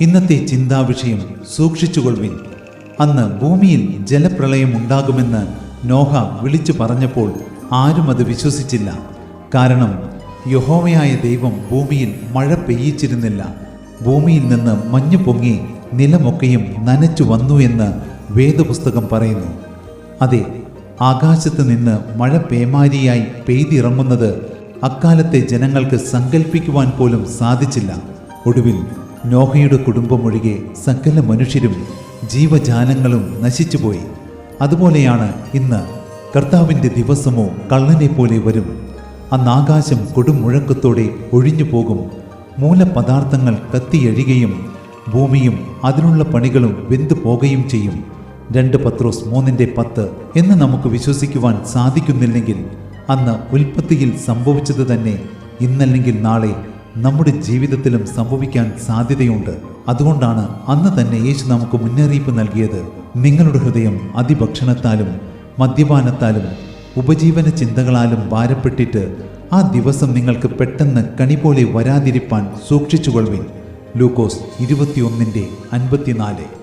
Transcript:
ഇന്നത്തെ ചിന്താവിഷയം സൂക്ഷിച്ചുകൊള്ളുവിൻ. അന്ന് ഭൂമിയിൽ ജലപ്രളയം ഉണ്ടാകുമെന്ന് നോഹ വിളിച്ചു പറഞ്ഞപ്പോൾ ആരും അത് വിശ്വസിച്ചില്ല. കാരണം യഹോവയായ ദൈവം ഭൂമിയിൽ മഴ പെയ്യിച്ചിരുന്നില്ല. ഭൂമിയിൽ നിന്ന് മഞ്ഞു പൊങ്ങി നിലമൊക്കെയും നനച്ചു വന്നു എന്ന് വേദപുസ്തകം പറയുന്നു. അതെ ആകാശത്ത് നിന്ന് മഴ പേമാരിയായി പെയ്തിറങ്ങുന്നത് അക്കാലത്തെ ജനങ്ങൾക്ക് സങ്കല്പിക്കുവാൻ പോലും സാധിച്ചില്ല. ഒടുവിൽ നോഹയുടെ കുടുംബമൊഴികെ സകല മനുഷ്യരും ജീവജാലങ്ങളും നശിച്ചുപോയി. അതുപോലെയാണ് ഇന്ന് കർത്താവിന്റെ ദിവസമോ കള്ളനെ പോലെ വരും. അന്ന് ആകാശം കൊടുമുഴക്കത്തോടെ ഒഴിഞ്ഞു പോകും. മൂലപദാർത്ഥങ്ങൾ കത്തിയഴുകയും ഭൂമിയും അതിനുള്ള പണികളും വെന്തു പോകുകയും ചെയ്യും. രണ്ട് പത്രോസ് മൂന്നിന്റെ പത്ത് എന്ന് നമുക്ക് വിശ്വസിക്കുവാൻ സാധിക്കുന്നില്ലെങ്കിൽ അന്ന് ഉൽപ്പത്തിയിൽ സംഭവിച്ചത് തന്നെ ഇന്നല്ലെങ്കിൽ നാളെ നമ്മുടെ ജീവിതത്തിലും സംഭവിക്കാൻ സാധ്യതയുണ്ട്. അതുകൊണ്ടാണ് അന്ന് തന്നെ യേശു നമുക്ക് മുന്നറിയിപ്പ് നൽകിയത്. നിങ്ങളുടെ ഹൃദയം അതിഭക്ഷണത്താലും മദ്യപാനത്താലും ഉപജീവന ചിന്തകളാലും ഭാരപ്പെട്ടിട്ട് ആ ദിവസം നിങ്ങൾക്ക് പെട്ടെന്ന് കണി പോലെ വരാതിരിപ്പാൻ സൂക്ഷിച്ചുകൊള്ളുവിൻ. ലൂക്കോസ് ഇരുപത്തിയൊന്നിന്റെ അൻപത്തിനാല്.